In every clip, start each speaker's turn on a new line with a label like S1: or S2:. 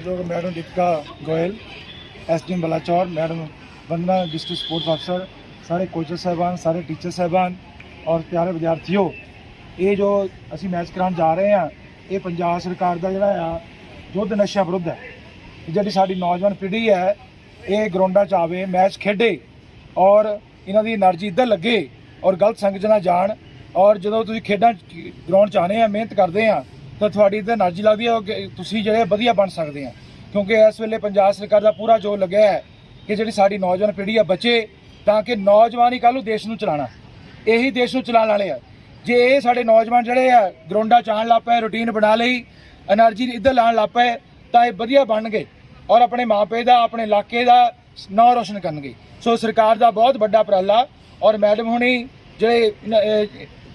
S1: मानयोग madam Goyal, S D Balachaur, madam Vandana district sports ਅਫਸਰ ਸਾਰੇ ਕੋਚਰ ਸਹਿਬਾਨ, ਸਾਰੇ ਟੀਚਰ ਸਹਿਬਾਨ ਔਰ ਪਿਆਰੇ ਵਿਦਿਆਰਥੀਓ, ਇਹ ਜੋ ਅਸੀਂ ਮੈਚ ਕਰਾਉਣ ਜਾ ਰਹੇ ਆ ਇਹ ਪੰਜਾਬ ਸਰਕਾਰ ਦਾ ਜਿਹੜਾ ਆ ਯੁੱਧ ਨਸ਼ਾ ਵਿਰੁੱਧ ਹੈ। ਜਿਹੜੀ ਸਾਡੀ ਨੌਜਵਾਨ ਪੀੜ੍ਹੀ ਹੈ, ਇਹ ਗਰਾਊਂਡਾਂ 'ਚ ਆਵੇ, ਮੈਚ ਖੇਡੇ ਔਰ ਇਹਨਾਂ ਦੀ એનર્ਜੀ ਇੱਧਰ ਲੱਗੇ ਔਰ ਗਲਤ ਸੰਗਤ ਨਾਲ ਜਾਣ ਔਰ ਜਦੋਂ ਤੁਸੀਂ ਖੇਡਾਂ ਗਰਾਊਂਡ 'ਚ ਆਨੇ ਆ ਮਿਹਨਤ ਕਰਦੇ ਆ ਤਾਂ ਤੁਹਾਡੀ ਤੇ એનર્ਜੀ ਲੱਗਦੀ ਹੈ ਕਿ ਤੁਸੀਂ ਜਿਹੜੇ ਵਧੀਆ ਬਣ ਸਕਦੇ ਆ। ਕਿਉਂਕਿ ਇਸ ਵੇਲੇ ਪੰਜਾਬ ਸਰਕਾਰ ਦਾ ਪੂਰਾ ਜੋਰ ਲੱਗਿਆ ਹੈ ਕਿ ਜਿਹੜੀ ਸਾਡੀ ਨੌਜਵਾਨ ਪੀੜ੍ਹੀ ਆ ਬੱਚੇ, ਤਾਂ ਕਿ ਨੌਜਵਾਨੀ ਕੱਲ ਨੂੰ ਦੇਸ਼ ਨੂੰ ਚਲਾਣਾ ਇਹੀ ਦੇਸ਼ ਨੂੰ ਚਲਾਉਣ ਵਾਲੇ ਆ। ਜੇ ਇਹ ਸਾਡੇ ਨੌਜਵਾਨ ਜਿਹੜੇ ਆ ਗਰਾਊਂਡਾਂ ਚਾਣ ਲੱਗ ਪਏ, ਰੁਟੀਨ ਬਣਾ ਲਈ, એનર્ਜੀ ਇੱਧਰ ਲਾਣ ਲੱਗ ਪਏ, ਤਾਂ ਇਹ ਵਧੀਆ ਬਣ ਗਏ ਔਰ ਆਪਣੇ ਮਾਪੇ ਦਾ, ਆਪਣੇ ਇਲਾਕੇ ਦਾ ਨਾਂ ਰੋਸ਼ਨ ਕਰਨਗੇ। ਸੋ ਸਰਕਾਰ ਦਾ ਬਹੁਤ ਵੱਡਾ ਉਪਰਾਲਾ ਔਰ ਮੈਡਮ ਹੁਣੀ ਜਿਹੜੇ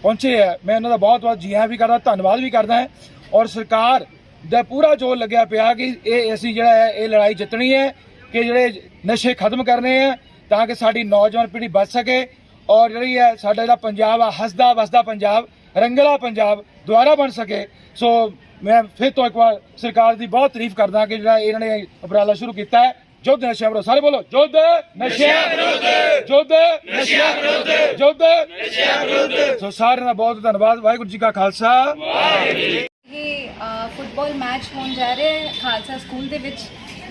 S1: ਪਹੁੰਚੇ ਆ, ਮੈਂ ਉਹਨਾਂ ਦਾ ਬਹੁਤ ਬਹੁਤ ਜੀਆਂ ਵੀ ਕਰਦਾ, ਧੰਨਵਾਦ ਵੀ ਕਰਦਾ। ਔਰ ਸਰਕਾਰ ਦਾ ਪੂਰਾ ਜੋਰ ਲੱਗਿਆ ਪਿਆ ਕਿ ਇਹ ਅਸੀਂ ਜਿਹੜਾ ਹੈ, ਇਹ ਲੜਾਈ ਜਿੱਤਣੀ ਹੈ ਕਿ ਜਿਹੜੇ ਨਸ਼ੇ ਖਤਮ ਕਰਨੇ ਆ ਤਾਂ ਕਿ ਸਾਡੀ ਨੌਜਵਾਨ ਪੀੜ੍ਹੀ ਬਚ ਸਕੇ ਔਰ ਜਿਹੜੀ ਹੈ, ਸਾਡਾ ਜਿਹੜਾ ਪੰਜਾਬ ਆ, ਹੱਸਦਾ ਵਸਦਾ ਪੰਜਾਬ, ਰੰਗਲਾ ਪੰਜਾਬ ਦੁਆਰਾ ਬਣ ਸਕੇ। ਸੋ ਮੈਂ ਫਿਰ ਤੋਂ ਇੱਕ ਵਾਰ ਸਰਕਾਰ ਦੀ ਬਹੁਤ ਤਾਰੀਫ ਕਰਦਾ ਕਿ ਜਿਹੜਾ ਇਹਨਾਂ ਨੇ ਉਪਰਾਲਾ ਸ਼ੁਰੂ ਕੀਤਾ ਹੈ। ਜੁੱਧ ਨਸ਼ਿਆਂ ਵਿਰੁੱਧ, ਸਾਰੇ ਬੋਲੋ, ਜੁੱਧ ਨਸ਼ਿਆਂ ਵਿਰੁੱਧ। ਜੁੱਧ ਨਸ਼ਿਆਂ ਵਿਰੁੱਧ। ਜੁੱਧ ਨਸ਼ਿਆਂ ਵਿਰੁੱਧ। ਸੋ ਸਾਰਿਆਂ ਦਾ ਬਹੁਤ ਧੰਨਵਾਦ, ਵਾਹਿਗੁਰੂ ਜੀ ਕਾ ਖਾਲਸਾ।
S2: ਇਹ ਫੁੱਟਬਾਲ ਮੈਚ ਹੋਣ ਜਾ ਰਿਹਾ ਹੈ। ਖਾਲਸਾ ਸਕੂਲ ਦੇ ਵਿੱਚ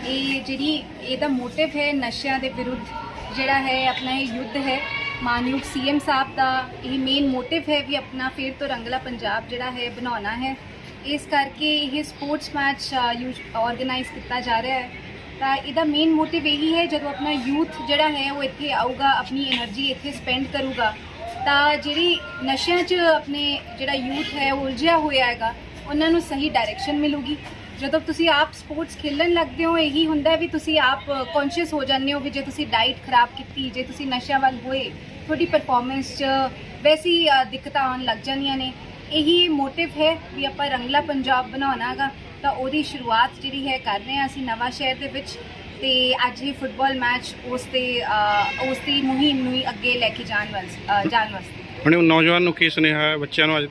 S2: ਇਹ ਜਿਹੜੀ ਇਹਦਾ ਮੋਟਿਵ ਹੈ ਨਸ਼ਿਆਂ ਦੇ ਵਿਰੁੱਧ, ਜਿਹੜਾ ਹੈ ਆਪਣਾ ਇਹ ਯੁੱਧ ਹੈ। ਮਾਨਯੋਗ ਸੀਐਮ ਸਾਹਿਬ ਦਾ ਇਹ ਮੇਨ ਮੋਟਿਵ ਹੈ ਵੀ ਆਪਣਾ ਫੇਰ ਤੋਂ ਰੰਗਲਾ ਪੰਜਾਬ ਜਿਹੜਾ ਹੈ ਬਣਾਉਣਾ ਹੈ। ਇਸ ਕਰਕੇ ਇਹ ਸਪੋਰਟਸ ਮੈਚ ਆਰਗੇਨਾਈਜ਼ ਕੀਤਾ ਜਾ ਰਿਹਾ ਹੈ। ਤਾਂ ਇਹਦਾ ਮੇਨ ਮੋਟਿਵ ਇਹੀ ਹੈ, ਜਦੋਂ ਆਪਣਾ ਯੂਥ ਜਿਹੜਾ ਹੈ ਉਹ ਇੱਥੇ ਆਊਗਾ, ਆਪਣੀ એનર્ਜੀ ਇੱਥੇ ਸਪੈਂਡ ਕਰੂਗਾ, ਤਾਂ ਜਿਹੜੀ ਨਸ਼ਿਆਂ 'ਚ ਆਪਣੇ ਜਿਹੜਾ ਯੂਥ ਹੈ, ਉਹ ਉਲਝਿਆ ਹੋਇਆ ਹੈਗਾ। ਉਹਨਾਂ ਨੂੰ ਸਹੀ ਡਾਇਰੈਕਸ਼ਨ ਮਿਲੂਗੀ। ਜਦੋਂ ਤੁਸੀਂ ਆਪ ਸਪੋਰਟਸ ਖੇਲਣ ਲੱਗਦੇ ਹੋ, ਇਹੀ ਹੁੰਦਾ ਵੀ ਤੁਸੀਂ ਆਪ ਕੌਨਸ਼ੀਅਸ ਹੋ ਜਾਂਦੇ ਹੋ ਵੀ ਜੇ ਤੁਸੀਂ ਡਾਈਟ ਖਰਾਬ ਕੀਤੀ, ਜੇ ਤੁਸੀਂ ਨਸ਼ਿਆਂ ਵੱਲ ਹੋਏ, ਤੁਹਾਡੀ ਪਰਫਾਰਮੈਂਸ 'ਚ ਵੈਸੀ ਦਿੱਕਤਾਂ ਆਉਣ ਲੱਗ ਜਾਂਦੀਆਂ ਨੇ। ਇਹੀ ਮੋਟਿਵ ਹੈ ਵੀ ਆਪਾਂ ਰੰਗਲਾ ਪੰਜਾਬ ਬਣਾਉਣਾਗਾ ਤਾਂ ਉਹਦੀ ਸ਼ੁਰੂਆਤ ਜਿਹੜੀ ਹੈ, ਕਰ ਰਹੇ ਹਾਂ ਅਸੀਂ ਨਵਾਂ ਸ਼ਹਿਰ ਦੇ ਵਿੱਚ। ਤੇ ਅੱਜ ਇਹ ਫੁੱਟਬਾਲ ਮੈਚ ਉਸ ਤੇ ਉਸ ਦੀ ਮੁਹਿੰਮ ਨੂੰ ਹੀ ਅੱਗੇ ਲੈ ਕੇ ਜਾਣ ਵਾਸਤੇ ਜਾਣ ਵਾਸਤੇ।
S3: ਹੁਣ ਨੌਜਵਾਨ ਨੂੰ ਕੀ ਸੁਨੇਹਾ ਹੈ ਬੱਚਿਆਂ ਨੂੰ ਅੱਜ?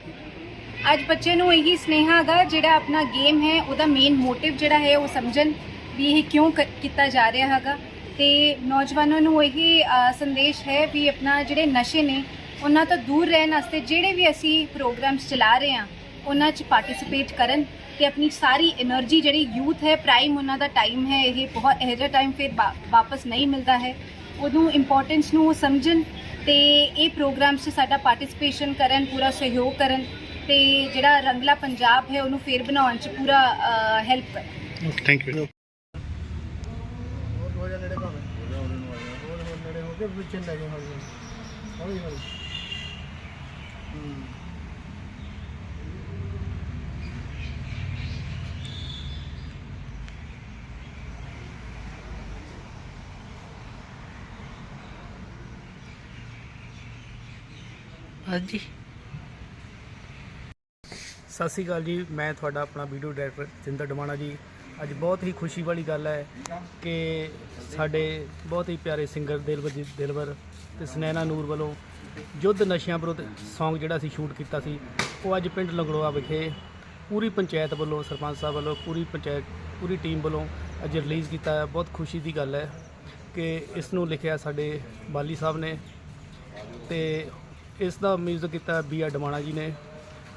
S2: ਅੱਜ ਬੱਚੇ ਨੂੰ ਇਹੀ ਸਨੇਹਾ ਹੈਗਾ, ਜਿਹੜਾ ਆਪਣਾ ਗੇਮ ਹੈ, ਉਹਦਾ ਮੇਨ ਮੋਟਿਵ ਜਿਹੜਾ ਹੈ, ਉਹ ਸਮਝਣ ਵੀ ਇਹ ਕਿਉਂ ਕੀਤਾ ਜਾ ਰਿਹਾ ਹੈਗਾ। ਤੇ ਨੌਜਵਾਨਾਂ ਨੂੰ ਇਹੀ ਸੰਦੇਸ਼ ਹੈ ਵੀ ਆਪਣਾ ਜਿਹੜੇ ਨਸ਼ੇ ਨੇ, ਉਹਨਾਂ ਤੋਂ ਦੂਰ ਰਹਿਣ ਵਾਸਤੇ ਜਿਹੜੇ ਵੀ ਅਸੀਂ ਪ੍ਰੋਗਰਾਮਸ ਚਲਾ ਰਹੇ ਹਾਂ, ਉਹਨਾਂ 'ਚ ਪਾਰਟਿਸਿਪੇਟ ਕਰਨ ਤੇ ਆਪਣੀ ਸਾਰੀ એનર્ਜੀ ਜਿਹੜੀ ਯੂਥ ਹੈ ਪ੍ਰਾਈਮ ਉਹਨਾਂ ਦਾ ਟਾਈਮ ਹੈ, ਇਹ ਬਹੁਤ, ਇਹੋ ਜਿਹਾ ਟਾਈਮ ਫਿਰ ਵਾਪਸ ਨਹੀਂ ਮਿਲਦਾ ਹੈ। ਉਹਨੂੰ ਇੰਪੋਰਟੈਂਸ ਨੂੰ ਸਮਝਣ ਤੇ ਇਹ ਪ੍ਰੋਗਰਾਮਸ 'ਚ ਸਾਡਾ ਪਾਰਟਿਸਿਪੇਸ਼ਨ ਕਰਨ, ਪੂਰਾ ਸਹਿਯੋਗ ਕਰਨ। ਤੇ ਜਿਹੜਾ ਰੰਗਲਾ ਪੰਜਾਬ ਹੈ ਉਹਨੂੰ ਫੇਰ ਬਣਾਉਣ 'ਚ ਪੂਰਾ ਹੈਲਪ ਕਰਨ
S3: ਥੈਂਕ ਯੂ
S4: ਹਾਂਜੀ। ਸਤਿ ਸ਼੍ਰੀ ਅਕਾਲ ਜੀ, ਮੈਂ ਤੁਹਾਡਾ ਆਪਣਾ ਵੀਡੀਓ ਡਾਇਰੈਕਟਰ ਜਿੰਦਰ ਡਮਾਣਾ ਜੀ। ਅੱਜ ਬਹੁਤ ਹੀ ਖੁਸ਼ੀ ਵਾਲੀ ਗੱਲ ਹੈ ਕਿ ਸਾਡੇ ਬਹੁਤ ਹੀ ਪਿਆਰੇ ਸਿੰਗਰ ਦਿਲਵਰ ਜੀ ਦਿਲਵਰ ਤੇ ਸੁਨੈਨਾ ਨੂਰ ਵੱਲੋਂ ਯੁੱਧ ਨਸ਼ਿਆਂ ਵਿਰੁੱਧ Song ਜਿਹੜਾ ਅਸੀਂ ਸ਼ੂਟ ਕੀਤਾ ਸੀ, ਉਹ ਅੱਜ ਪਿੰਡ ਲੰਗੜੋਆ ਵਿਖੇ ਪੂਰੀ ਪੰਚਾਇਤ ਵੱਲੋਂ, ਸਰਪੰਚ ਸਾਹਿਬ ਵੱਲੋਂ, ਪੂਰੀ ਪੰਚਾਇਤ, ਪੂਰੀ ਟੀਮ ਵੱਲੋਂ ਅੱਜ ਰਿਲੀਜ਼ ਕੀਤਾ ਹੈ। ਬਹੁਤ ਖੁਸ਼ੀ ਦੀ ਗੱਲ ਹੈ ਕਿ ਇਸ ਨੂੰ ਲਿਖਿਆ ਸਾਡੇ ਬਾਲੀ ਸਾਹਿਬ ਨੇ ਤੇ ਇਸ ਦਾ ਮਿਊਜ਼ਿਕ ਕੀਤਾ ਬੀ ਆ ਡਮਾਣਾ ਜੀ ਨੇ।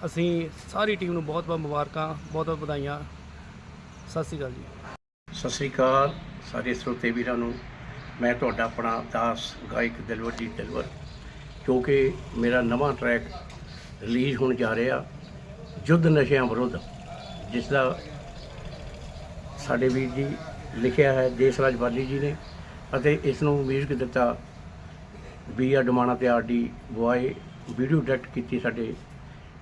S4: ਅਸੀਂ ਸਾਰੀ ਟੀਮ ਨੂੰ ਬਹੁਤ ਬਹੁਤ ਮੁਬਾਰਕਾਂ, ਬਹੁਤ ਬਹੁਤ ਵਧਾਈਆਂ। ਸਤਿ ਸ਼੍ਰੀ ਅਕਾਲ ਜੀ।
S5: ਸਤਿ ਸ੍ਰੀ ਅਕਾਲ ਸਾਰੇ ਸਰੋਤੇ ਵੀਰਾਂ ਨੂੰ। ਮੈਂ ਤੁਹਾਡਾ ਆਪਣਾ ਦਾਸ ਗਾਇਕ ਦਿਲਵਰ ਜੀ ਦਿਲਵਰ, ਕਿਉਂਕਿ ਮੇਰਾ ਨਵਾਂ ਟਰੈਕ ਰਿਲੀਜ਼ ਹੋਣ ਜਾ ਰਿਹਾ, ਯੁੱਧ ਨਸ਼ਿਆਂ ਵਿਰੁੱਧ, ਜਿਸ ਦਾ ਸਾਡੇ ਵੀਰ ਜੀ ਲਿਖਿਆ ਹੈ ਦੇਸਰਾਜ ਬਾਲੀ ਜੀ ਨੇ, ਅਤੇ ਇਸ ਨੂੰ ਮਿਊਜ਼ਿਕ ਦਿੱਤਾ ਬੀ ਆਰ ਡਮਾਣਾ ਤੇ R D boy video direct ਕੀਤੀ ਸਾਡੇ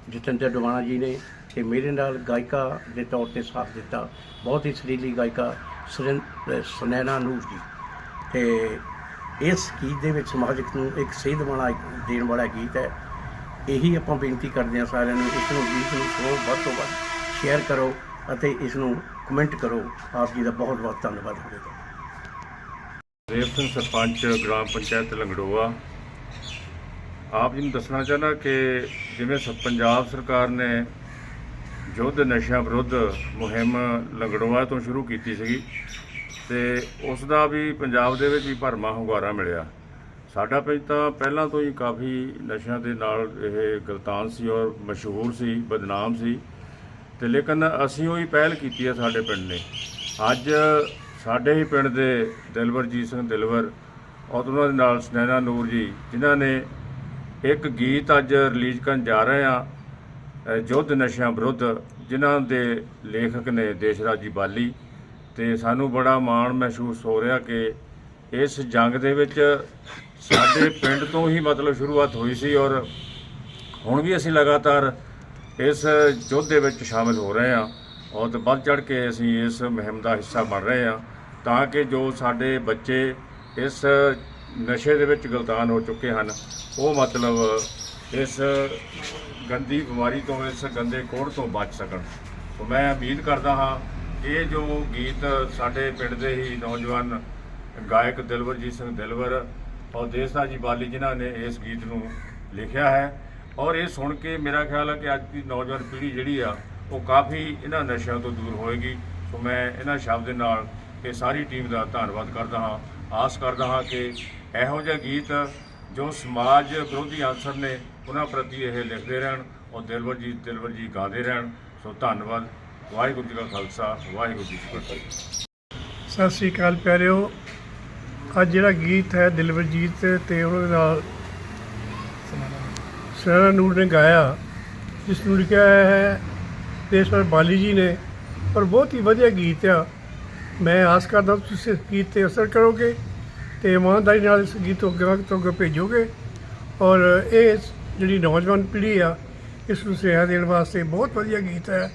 S5: ਜਤਿੰਦਰ ਡਮਾਣਾ ਜੀ ਨੇ ਤੇ ਮੇਰੇ ਨਾਲ ਗਾਇਕਾ ਦੇ ਤੌਰ ਤੇ ਸਾਥ ਦਿੱਤਾ, ਬਹੁਤ ਹੀ ਸੁਰੀਲੀ ਗਾਇਕਾ ਸੁਰਿੰ- ਸੁਨੈਨਾ ਨੂਰ ਜੀ। ਤੇ ਇਸ ਗੀਤ ਦੇ ਵਿੱਚ ਸਮਾਜਿਕ ਨੂੰ ਇੱਕ ਸੇਧ ਵਾਲਾ ਦੇਣ ਵਾਲਾ ਗੀਤ ਹੈ। ਇਹੀ ਆਪਾਂ ਬੇਨਤੀ ਕਰਦੇ ਹਾਂ ਸਾਰਿਆਂ ਨੂੰ, ਇਸ ਨੂੰ ਗੀਤ ਨੂੰ ਸੁਣੋ ਵੱਧ ਤੋਂ ਵੱਧ ਸ਼ੇਅਰ ਕਰੋ ਅਤੇ ਇਸ ਨੂੰ ਕਮੈਂਟ ਕਰੋ। ਆਪ ਜੀ ਦਾ ਬਹੁਤ ਬਹੁਤ ਧੰਨਵਾਦ। ਹੋਵੇਗਾ
S6: ਦੇਵ ਸਿੰਘ ਸਰਪੰਚ, ਗ੍ਰਾਮ ਪੰਚਾਇਤ ਲੰਗੜੋਆ। ਆਪ ਜੀ ਨੂੰ ਦੱਸਣਾ ਚਾਹੁੰਦਾ ਕਿ ਜਿਵੇਂ ਸ ਪੰਜਾਬ ਸਰਕਾਰ ਨੇ ਯੁੱਧ ਨਸ਼ਿਆਂ ਵਿਰੁੱਧ ਮੁਹਿੰਮ ਲੰਗੜੋਆ ਤੋਂ ਸ਼ੁਰੂ ਕੀਤੀ ਸੀਗੀ ਤੇ ਉਸ ਦਾ ਵੀ ਪੰਜਾਬ ਦੇ ਵਿੱਚ ਵੀ ਭਰਮਾ ਹੁੰਗਾਰਾ ਮਿਲਿਆ। ਸਾਡਾ ਪਿੰਡ ਤਾਂ ਪਹਿਲਾਂ ਤੋਂ ਹੀ ਕਾਫੀ ਨਸ਼ਿਆਂ ਦੇ ਨਾਲ ਇਹ ਗਲਤਾਨ ਸੀ ਔਰ ਮਸ਼ਹੂਰ ਸੀ, ਬਦਨਾਮ ਸੀ ਤੇ ਲੇਕਿਨ ਅਸੀਂ ਉਹੀ ਪਹਿਲ ਕੀਤੀ ਹੈ ਸਾਡੇ ਪਿੰਡ ਨੇ। ਅੱਜ ਸਾਡੇ ਹੀ ਪਿੰਡ ਦੇ ਦਿਲਵਰਜੀਤ ਸਿੰਘ ਦਿਲਵਰ ਔਰ ਉਹਨਾਂ ਦੇ ਨਾਲ ਸੁਨੈਨਾ ਨੂਰ ਜੀ, ਜਿਨ੍ਹਾਂ ਨੇ ਇੱਕ ਗੀਤ ਅੱਜ ਰਿਲੀਜ਼ ਕਰਨ ਜਾ ਰਹੇ ਆ ਯੁੱਧ ਨਸ਼ਿਆਂ ਵਿਰੁੱਧ, ਜਿਨ੍ਹਾਂ ਦੇ ਲੇਖਕ ਨੇ ਦੇਸ਼ਰਾਜ ਜੀ ਬਾਲੀ। ਤੇ ਸਾਨੂੰ ਬੜਾ ਮਾਣ ਮਹਿਸੂਸ ਹੋ ਰਿਹਾ ਕਿ ਇਸ ਜੰਗ ਦੇ ਵਿੱਚ ਸਾਡੇ ਪਿੰਡ ਤੋਂ ਹੀ ਮਤਲਬ ਸ਼ੁਰੂਆਤ ਹੋਈ ਸੀ ਔਰ ਹੁਣ ਵੀ ਅਸੀਂ ਲਗਾਤਾਰ ਇਸ ਯੁੱਧ ਦੇ ਵਿੱਚ ਸ਼ਾਮਿਲ ਹੋ ਰਹੇ ਹਾਂ ਔਰ ਤੇ ਵੱਧ ਚੜ ਕੇ ਅਸੀਂ ਇਸ ਮੁਹਿੰਮ ਦਾ ਹਿੱਸਾ ਬਣ ਰਹੇ ਹਾਂ ਤਾਂ ਕਿ ਜੋ ਸਾਡੇ ਬੱਚੇ ਇਸ ਨਸ਼ੇ ਦੇ ਵਿੱਚ ਗਲਤਾਨ ਹੋ ਚੁੱਕੇ ਹਨ। ਉਹ ਮਤਲਬ ਇਸ ਗੰਦੀ ਬਿਮਾਰੀ ਤੋਂ, ਇਸ ਗੰਦੇ ਕੋੜ ਤੋਂ ਬਚ ਸਕਣ। ਸੋ ਮੈਂ ਉਮੀਦ ਕਰਦਾ ਹਾਂ ਇਹ ਜੋ ਗੀਤ ਸਾਡੇ ਪਿੰਡ ਦੇ ਹੀ ਨੌਜਵਾਨ ਗਾਇਕ ਦਿਲਵਰਜੀਤ ਸਿੰਘ ਦਿਲਵਰ ਔਰ ਦੇਸਾ ਜੀ ਬਾਲੀ ਜਿਨ੍ਹਾਂ ਨੇ ਇਸ ਗੀਤ ਨੂੰ ਲਿਖਿਆ ਹੈ ਔਰ ਇਹ ਸੁਣ ਕੇ ਮੇਰਾ ਖਿਆਲ ਹੈ ਕਿ ਅੱਜ ਦੀ ਨੌਜਵਾਨ ਪੀੜ੍ਹੀ ਜਿਹੜੀ ਆ, ਉਹ ਕਾਫੀ ਇਹਨਾਂ ਨਸ਼ਿਆਂ ਤੋਂ ਦੂਰ ਹੋਏਗੀ। ਸੋ ਮੈਂ ਇਹਨਾਂ ਸ਼ਬਦ ਦੇ ਨਾਲ ਇਹ ਸਾਰੀ ਟੀਮ ਦਾ ਧੰਨਵਾਦ ਕਰਦਾ ਹਾਂ। ਆਸ ਕਰਦਾ ਹਾਂ ਕਿ ਇਹੋ ਜਿਹੇ ਗੀਤ ਜੋ ਸਮਾਜ ਵਿਰੋਧੀ ਅਨਸਰ ਨੇ ਉਹਨਾਂ ਪ੍ਰਤੀ ਇਹ ਲਿਖਦੇ ਰਹਿਣ ਔਰ ਦਿਲਵਰ ਜੀ ਦਿਲਵਰ ਜੀ ਗਾਉਂਦੇ ਰਹਿਣ। ਸੋ ਧੰਨਵਾਦ। ਵਾਹਿਗੁਰੂ ਜੀ ਕਾ ਖਾਲਸਾ, ਵਾਹਿਗੁਰੂ ਜੀ ਕੀ ਫਤਿਹ।
S7: ਸਤਿ ਸ੍ਰੀ ਅਕਾਲ ਪਿਆਰਿਓ। ਅੱਜ ਜਿਹੜਾ ਗੀਤ ਹੈ ਦਿਲਵਰਜੀਤ ਤੇ ਉਹਨਾਂ ਨਾਲ ਸਰਾ ਨੂਰ ਨੇ ਗਾਇਆ, ਜਿਸ ਨੂੰ ਲਿਖਿਆ ਹੈ ਦੇਸ਼ਵਰ ਬਾਲੀ ਜੀ ਨੇ। ਪਰ ਬਹੁਤ ਹੀ ਵਧੀਆ ਗੀਤ ਆ। ਮੈਂ ਆਸ ਕਰਦਾ ਤੁਸੀਂ ਇਸ ਗੀਤ ਤੇ ਅਸਰ ਕਰੋਗੇ। ਤੇ ਇਮਾਨਦਾਰੀ ਨਾਲ ਇਸ ਗੀਤ ਨੂੰ ਅੱਗੇ ਤੋਂ ਅੱਗੇ ਭੇਜੋਗੇ। ਔਰ ਇਹ ਜਿਹੜੀ ਨੌਜਵਾਨ ਪੀੜ੍ਹੀ ਆ, ਇਸ ਨੂੰ ਸੁਨੇਹਾ ਦੇਣ ਵਾਸਤੇ ਬਹੁਤ ਵਧੀਆ ਗੀਤ ਹੈ।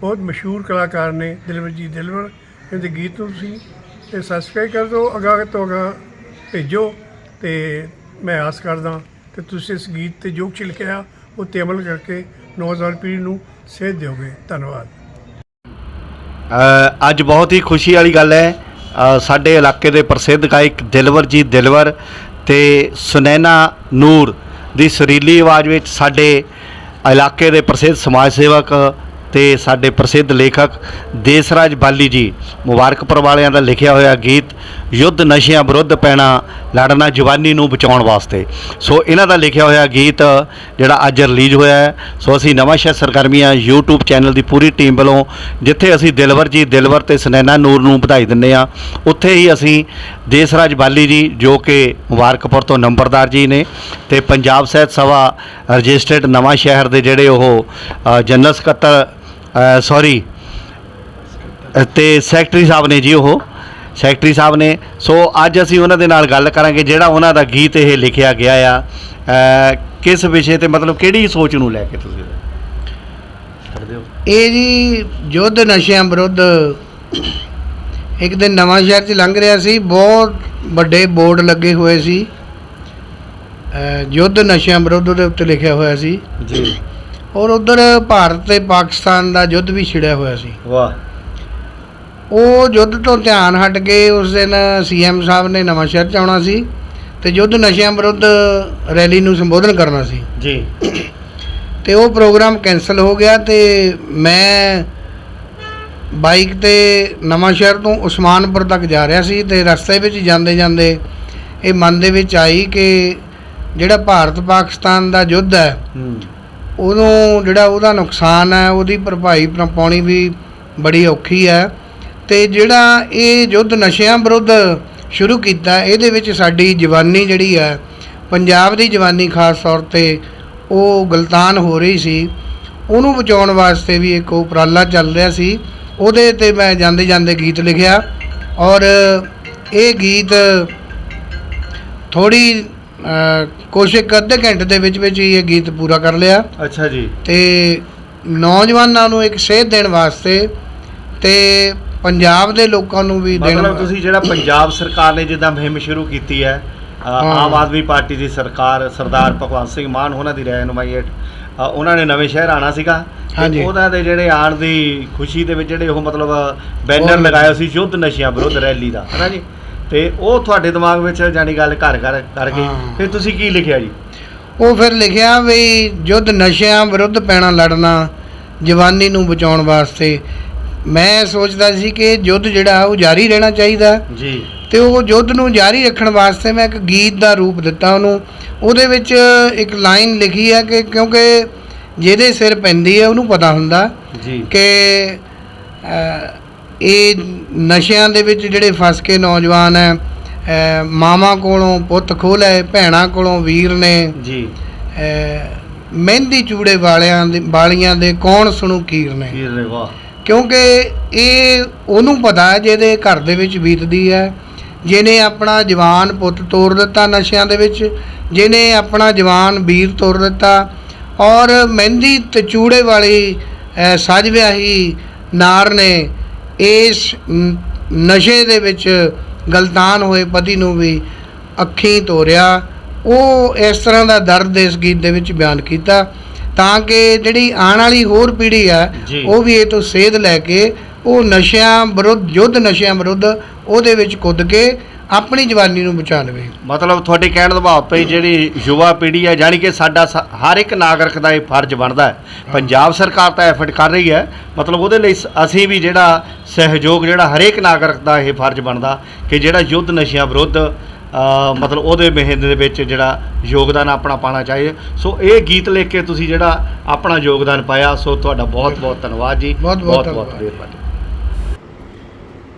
S7: ਬਹੁਤ ਮਸ਼ਹੂਰ ਕਲਾਕਾਰ ਨੇ ਦਿਲਵਰਜੀਤ ਦਿਲਵਰ। ਇਹਦੇ ਗੀਤ ਨੂੰ ਤੁਸੀਂ ਤੇ ਸਬਸਕ੍ਰਾਈਬ ਕਰ ਦਿਓ, ਅਗਾਂਹ ਤੋਂ ਅਗਾਂਹ ਭੇਜੋ ਤੇ ਮੈਂ ਆਸ ਕਰਦਾ ਕਿ ਤੁਸੀਂ ਇਸ ਗੀਤ ਤੇ ਜੋ ਕੁਛ ਲਿਖਿਆ ਉਹ ਤੇ ਅਮਲ ਕਰਕੇ ਨੌਜਵਾਨ ਪੀੜ੍ਹੀ ਨੂੰ ਸੇਧ ਦਿਓਗੇ। ਧੰਨਵਾਦ।
S8: ਅੱਜ ਬਹੁਤ ਹੀ ਖੁਸ਼ੀ ਵਾਲੀ ਗੱਲ ਹੈ ਸਾਡੇ ਇਲਾਕੇ ਦੇ ਪ੍ਰਸਿੱਧ ਗਾਇਕ ਦਿਲਵਰ ਜੀ ਦਿਲਵਰ ਤੇ ਸੁਨੈਨਾ ਨੂਰ ਦੀ ਸੁਰੀਲੀ ਆਵਾਜ਼ ਵਿੱਚ ਸਾਡੇ ਇਲਾਕੇ ਦੇ ਪ੍ਰਸਿੱਧ ਸਮਾਜ ਸੇਵਕ ਤੇ ਸਾਡੇ ਪ੍ਰਸਿੱਧ ਲੇਖਕ ਦੇਸਰਾਜ ਬਾਲੀ ਜੀ ਮੁਬਾਰਕਪੁਰ ਵਾਲਿਆਂ ਦਾ ਲਿਖਿਆ ਹੋਇਆ ਗੀਤ ਯੁੱਧ ਨਸ਼ਿਆਂ ਵਿਰੁੱਧ ਪੈਣਾ, ਲੜਨਾ ਜਵਾਨੀ ਨੂੰ ਬਚਾਉਣ ਵਾਸਤੇ। ਸੋ ਇਹਨਾਂ ਦਾ ਲਿਖਿਆ ਹੋਇਆ ਗੀਤ ਜਿਹੜਾ ਅੱਜ ਰਿਲੀਜ਼ ਹੋਇਆ ਹੈ। ਸੋ ਅਸੀਂ ਨਵਾਂ ਸ਼ਹਿਰ ਸਰਗਰਮੀਆਂ YouTube ਚੈਨਲ ਦੀ ਪੂਰੀ ਟੀਮ ਵੱਲੋਂ, ਜਿੱਥੇ ਅਸੀਂ ਦਿਲਵਰ ਜੀ, ਦਿਲਵਰ ਤੇ ਸੁਨੈਨਾ ਨੂਰ ਨੂੰ ਵਧਾਈ ਦਿੰਦੇ ਆ ਉੱਥੇ ਹੀ ਅਸੀਂ ਦੇਸਰਾਜ ਬਾਲੀ ਜੀ, ਜੋ ਕਿ ਮੁਬਾਰਕਪੁਰ ਤੋਂ ਨੰਬਰਦਾਰ ਜੀ ਨੇ, ਤੇ ਪੰਜਾਬ ਸਾਹਿਤ ਸਭਾ ਰਜਿਸਟਰਡ ਨਵਾਂ ਸ਼ਹਿਰ ਦੇ ਜਿਹੜੇ ਉਹ ਜਨਰਲ ਸਕੱਤਰ ਸੌਰੀ ਤੇ ਸੈਕਟਰੀ ਸਾਹਿਬ ਨੇ ਜੀ ਉਹ ਸੈਕਟਰੀ ਸਾਹਿਬ ਨੇ। ਸੋ ਅੱਜ ਅਸੀਂ ਉਹਨਾਂ ਦੇ ਨਾਲ ਗੱਲ ਕਰਾਂਗੇ ਜਿਹੜਾ ਉਹਨਾਂ ਦਾ ਗੀਤ ਇਹ ਲਿਖਿਆ ਗਿਆ ਆ। ਕਿਸ ਵਿਸ਼ੇ ਤੇ ਮਤਲਬ ਕਿਹੜੀ ਸੋਚ ਨੂੰ ਲੈ ਕੇ ਤੁਸੀਂ
S9: ਇਹ ਜੀ ਯੁੱਧ ਨਸ਼ਿਆਂ ਵਿਰੁੱਧ ਇੱਕ ਦਿਨ ਨਵਾਂ ਸ਼ਹਿਰ 'ਚ ਲੰਘ ਰਿਹਾ ਸੀ। ਬਹੁਤ ਵੱਡੇ ਬੋਰਡ ਲੱਗੇ ਹੋਏ ਸੀ। ਯੁੱਧ ਨਸ਼ਿਆਂ ਵਿਰੁੱਧ ਦੇ ਉੱਤੇ ਲਿਖਿਆ ਹੋਇਆ ਸੀ।
S8: ਜੀ।
S9: ਔਰ ਉਧਰ ਭਾਰਤ ਤੇ ਪਾਕਿਸਤਾਨ ਦਾ ਯੁੱਧ ਵੀ ਛਿੜਿਆ ਹੋਇਆ ਸੀ।
S8: ਵਾਹ।
S9: ਉਹ ਯੁੱਧ ਤੋਂ ਧਿਆਨ ਹਟ ਕੇ ਉਸ ਦਿਨ ਸੀਐਮ ਸਾਹਿਬ ਨੇ ਨਵਾਂ ਸ਼ਹਿਰ 'ਚ ਆਉਣਾ ਸੀ ਤੇ ਯੁੱਧ ਨਸ਼ਿਆਂ ਵਿਰੁੱਧ ਰੈਲੀ ਨੂੰ ਸੰਬੋਧਨ ਕਰਨਾ ਸੀ।
S8: ਜੀ।
S9: ਤੇ ਉਹ ਪ੍ਰੋਗਰਾਮ ਕੈਨਸਲ ਹੋ ਗਿਆ ਤੇ ਮੈਂ ਬਾਈਕ ਤੇ ਨਵਾਂ ਸ਼ਹਿਰ ਤੋਂ ਉਸਮਾਨਪੁਰ ਤੱਕ ਜਾ ਰਿਹਾ ਸੀ ਤੇ ਰਸਤੇ ਵਿੱਚ ਜਾਂਦੇ ਜਾਂਦੇ ਇਹ ਮਨ ਦੇ ਵਿੱਚ ਆਈ ਕਿ ਜਿਹੜਾ ਭਾਰਤ ਪਾਕਿਸਤਾਨ ਦਾ ਯੁੱਧ ਹੈ ਉਦੋਂ ਜਿਹੜਾ ਉਹਦਾ ਨੁਕਸਾਨ ਹੈ ਉਹਦੀ ਭਰਪਾਈ ਪਾਉਣੀ ਵੀ ਬੜੀ ਔਖੀ ਹੈ। ਤੇ ਜਿਹੜਾ ਇਹ ਯੁੱਧ ਨਸ਼ਿਆਂ ਵਿਰੁੱਧ ਸ਼ੁਰੂ ਕੀਤਾ ਇਹਦੇ ਵਿੱਚ ਸਾਡੀ ਜਵਾਨੀ ਜਿਹੜੀ ਹੈ ਪੰਜਾਬ ਦੀ ਜਵਾਨੀ ਖਾਸ ਤੌਰ ਤੇ ਉਹ ਗਲਤਾਨ ਹੋ ਰਹੀ ਸੀ। ਉਹਨੂੰ ਬਚਾਉਣ ਵਾਸਤੇ ਵੀ ਇੱਕ ਉਪਰਾਲਾ ਚੱਲ ਰਿਹਾ ਸੀ। ਉਹਦੇ ਤੇ ਮੈਂ ਜਾਂਦੇ ਜਾਂਦੇ ਗੀਤ ਲਿਖਿਆ ਔਰ ਇਹ ਗੀਤ ਥੋੜੀ ਕੋਸ਼ਿਸ਼ ਅੱਧੇ ਘੰਟੇ ਦੇ ਵਿੱਚ ਵਿੱਚ ਹੀ ਇਹ ਗੀਤ ਪੂਰਾ ਕਰ ਲਿਆ।
S8: ਅੱਛਾ ਜੀ।
S9: ਤੇ ਨੌਜਵਾਨਾਂ ਨੂੰ ਇੱਕ ਸੇਧ ਦੇਣ ਵਾਸਤੇ ਤੇ ਪੰਜਾਬ ਦੇ ਲੋਕਾਂ ਨੂੰ ਵੀ ਦੇਣ
S8: ਮਤਲਬ ਤੁਸੀਂ ਜਿਹੜਾ ਪੰਜਾਬ ਸਰਕਾਰ ਨੇ ਜਿੱਦਾਂ ਮੁਹਿੰਮ ਸ਼ੁਰੂ ਕੀਤੀ ਹੈ। ਆਮ ਆਦਮੀ ਪਾਰਟੀ ਦੀ ਸਰਕਾਰ ਸਰਦਾਰ ਭਗਵੰਤ ਸਿੰਘ ਮਾਨ ਉਹਨਾਂ ਦੀ ਰਹਿਨੁਮਾਈ ਹੇਠ ਉਹਨਾਂ ਨੇ ਨਵੇਂ ਸ਼ਹਿਰ ਆਣਾ ਸੀਗਾ ਤੇ
S9: ਹਾਂਜੀ।
S8: ਉਹਨਾਂ ਦੇ ਜਿਹੜੇ ਆਣ ਦੀ ਖੁਸ਼ੀ ਦੇ ਵਿੱਚ ਜਿਹੜੇ ਉਹ ਮਤਲਬ ਬੈਨਰ ਲਗਾਇਆ ਸੀ ਯੁੱਧ ਨਸ਼ਿਆਂ ਵਿਰੁੱਧ ਰੈਲੀ ਦਾ ਹੈ ਨਾ ਜੀ ਤੇ ਉਹ ਤੁਹਾਡੇ ਦਿਮਾਗ ਵਿੱਚ ਜਾਨੀ ਗੱਲ ਘਰ ਘਰ ਕਰ ਗਈ
S9: ਹਾਂ।
S8: ਫਿਰ ਤੁਸੀਂ ਕੀ ਲਿਖਿਆ ਜੀ
S9: ਉਹ ਫਿਰ ਲਿਖਿਆ ਵੀ ਯੁੱਧ ਨਸ਼ਿਆਂ ਵਿਰੁੱਧ ਪੈਣਾ ਲੜਨਾ ਜਵਾਨੀ ਨੂੰ ਬਚਾਉਣ ਵਾਸਤੇ ਮੈਂ ਸੋਚਦਾ ਸੀ ਕਿ ਯੁੱਧ ਜਿਹੜਾ ਉਹ ਜਾਰੀ ਰਹਿਣਾ ਚਾਹੀਦਾ।
S8: ਜੀ।
S9: ਤੇ ਉਹ ਯੁੱਧ ਨੂੰ ਜਾਰੀ ਰੱਖਣ ਵਾਸਤੇ ਮੈਂ ਇੱਕ ਗੀਤ ਦਾ ਰੂਪ ਦਿੱਤਾ ਉਹਨੂੰ। ਉਹਦੇ ਵਿੱਚ ਇੱਕ ਲਾਈਨ ਲਿਖੀ ਹੈ ਕਿ ਕਿਉਂਕਿ ਜਿਹਦੇ ਸਿਰ ਪੈਂਦੀ ਹੈ ਉਹਨੂੰ ਪਤਾ ਹੁੰਦਾ
S8: ਜੀ।
S9: ਕਿ ਇਹ ਨਸ਼ਿਆਂ ਦੇ ਵਿੱਚ ਜਿਹੜੇ ਫਸ ਕੇ ਨੌਜਵਾਨ ਹੈ ਮਾਵਾਂ ਕੋਲੋਂ ਪੁੱਤ ਖੋਹ ਲਏ ਭੈਣਾਂ ਕੋਲੋਂ ਵੀਰ ਨੇ
S8: ਜੀ।
S9: ਮਹਿੰਦੀ ਚੂੜੇ ਵਾਲਿਆਂ ਦੇ ਵਾਲੀਆਂ ਦੇ ਕੌਣ ਸੁਣੂ ਕੀਰ ਨੇ?
S8: ਵੀਰ ਨੇ ਵਾਹ।
S9: ਕਿਉਂਕਿ ਇਹ ਉਹਨੂੰ ਪਤਾ ਹੈ ਜਿਹਦੇ ਘਰ ਦੇ ਵਿੱਚ ਬੀਤਦੀ ਹੈ ਜਿਹਨੇ ਆਪਣਾ ਜਵਾਨ ਪੁੱਤ ਤੋੜ ਦਿੱਤਾ ਨਸ਼ਿਆਂ ਦੇ ਵਿੱਚ ਜਿਹਨੇ ਆਪਣਾ ਜਵਾਨ ਵੀਰ ਤੋੜ ਦਿੱਤਾ ਔਰ ਮਹਿੰਦੀ ਤੇ ਚੂੜੇ ਵਾਲੀ ਅ, ਵਿਆਹੀ ਨਾਰ ਨੇ ਇਸ ਨਸ਼ੇ ਦੇ ਵਿੱਚ ਗਲਤਾਨ ਹੋਏ ਪਤੀ ਨੂੰ ਵੀ ਅੱਖੀਂ ਤੋਰਿਆ। ਉਹ ਇਸ ਤਰ੍ਹਾਂ ਦਾ ਦਰਦ ਇਸ ਗੀਤ ਦੇ ਵਿੱਚ ਬਿਆਨ ਕੀਤਾ। ਤਾਂ ਕਿ ਜਿਹੜੀ ਆਉਣ ਵਾਲੀ ਹੋਰ ਪੀੜ੍ਹੀ ਆ। ਉਹ ਵੀ ਇਹ ਤੋਂ ਸੇਧ ਲੈ ਕੇ ਉਹ ਨਸ਼ਿਆਂ ਵਿਰੁੱਧ ਯੁੱਧ ਨਸ਼ਿਆਂ ਵਿਰੁੱਧ ਉਹਦੇ ਵਿੱਚ ਕੁੱਦ ਕੇ ਆਪਣੀ ਜਵਾਨੀ ਨੂੰ ਬਚਾ ਲਵੇ।
S8: ਮਤਲਬ ਤੁਹਾਡੇ ਕਹਿਣ ਦਾ ਭਾਵ ਪਈ ਜਿਹੜੀ ਯੁਵਾ ਪੀੜ੍ਹੀ ਹੈ ਜਾਣੀ ਕਿ ਸਾਡਾ ਹਰ ਇੱਕ ਨਾਗਰਿਕ ਦਾ ਇਹ ਫਰਜ਼ ਬਣਦਾ ਹੈ। ਪੰਜਾਬ ਸਰਕਾਰ ਤਾਂ ਐਫਰਟ ਕਰ ਰਹੀ ਹੈ। ਮਤਲਬ ਉਹਦੇ ਲਈ ਅਸੀਂ ਵੀ ਜਿਹੜਾ ਸਹਿਯੋਗ ਜਿਹੜਾ ਹਰੇਕ ਨਾਗਰਿਕ ਦਾ ਇਹ ਫਰਜ਼ ਬਣਦਾ ਕਿ ਜਿਹੜਾ ਯੁੱਧ ਨਸ਼ਿਆਂ ਵਿਰੁੱਧ ਮਤਲਬ ਉਹਦੇ ਮਿਹਨਤ ਦੇ ਵਿੱਚ ਜਿਹੜਾ ਯੋਗਦਾਨ ਆਪਣਾ ਪਾਣਾ ਚਾਹੀਏ ਸੋ ਇਹ ਗੀਤ ਲਿਖ ਕੇ ਤੁਸੀਂ ਜਿਹੜਾ ਆਪਣਾ ਯੋਗਦਾਨ ਪਾਇਆ ਸੋ ਤੁਹਾਡਾ ਬਹੁਤ ਬਹੁਤ ਧੰਨਵਾਦ ਜੀ।
S9: ਬਹੁਤ- ਬਹੁਤ ਧੰਨਵਾਦ।
S8: ਮਿਹਰਬਾਨੀ।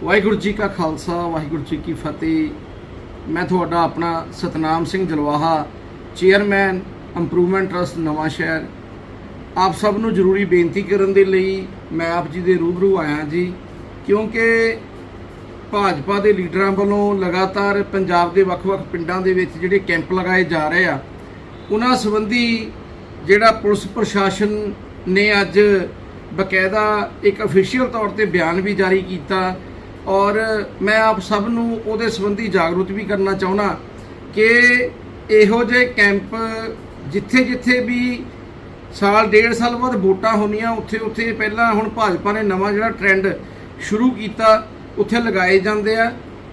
S10: ਵਾਹਿਗੁਰੂ ਜੀ ਕਾ ਖਾਲਸਾ ਵਾਹਿਗੁਰੂ ਜੀ ਕੀ ਫਤਿਹ। ਮੈਂ ਤੁਹਾਡਾ ਆਪਣਾ Satnam Singh Jalwaha chairman improvement trust Nawanshahr. ਆਪ ਸਭ ਨੂੰ ਜ਼ਰੂਰੀ ਬੇਨਤੀ ਕਰਨ ਦੇ ਲਈ ਮੈਂ ਆਪ ਜੀ ਦੇ ਰੂਬਰੂ ਆਇਆ ਜੀ ਕਿਉਂਕਿ ਭਾਜਪਾ ਦੇ ਲੀਡਰਾਂ ਵੱਲੋਂ ਲਗਾਤਾਰ ਪੰਜਾਬ ਦੇ ਵੱਖ-ਵੱਖ ਪਿੰਡਾਂ ਦੇ ਵਿੱਚ ਜਿਹੜੇ ਕੈਂਪ ਲਗਾਏ ਜਾ ਰਹੇ ਆ, ਉਹਨਾਂ ਸੰਬੰਧੀ ਜਿਹੜਾ ਪੁਲਿਸ ਪ੍ਰਸ਼ਾਸਨ ਨੇ ਅੱਜ ਬਕਾਇਦਾ ਇੱਕ ਅਫੀਸ਼ੀਅਲ ਤੌਰ ਤੇ ਬਿਆਨ ਵੀ ਜਾਰੀ ਕੀਤਾ ਔਰ ਮੈਂ ਆਪ ਸਭ ਨੂੰ ਉਹਦੇ ਸੰਬੰਧੀ ਜਾਗਰੂਕ ਵੀ ਕਰਨਾ ਚਾਹੁੰਦਾ ਕਿ ਇਹੋ ਜਿਹੇ ਕੈਂਪ ਜਿੱਥੇ-ਜਿੱਥੇ ਵੀ ਸਾਲ ਡੇਢ ਸਾਲ ਬਾਅਦ ਵੋਟਾਂ ਹੋਣੀਆਂ ਉੱਥੇ ਉੱਥੇ ਪਹਿਲਾਂ ਹੁਣ ਭਾਜਪਾ ਨੇ ਨਵਾਂ ਜਿਹੜਾ ਟ੍ਰੈਂਡ ਸ਼ੁਰੂ ਕੀਤਾ ਉੱਥੇ ਲਗਾਏ ਜਾਂਦੇ ਆ।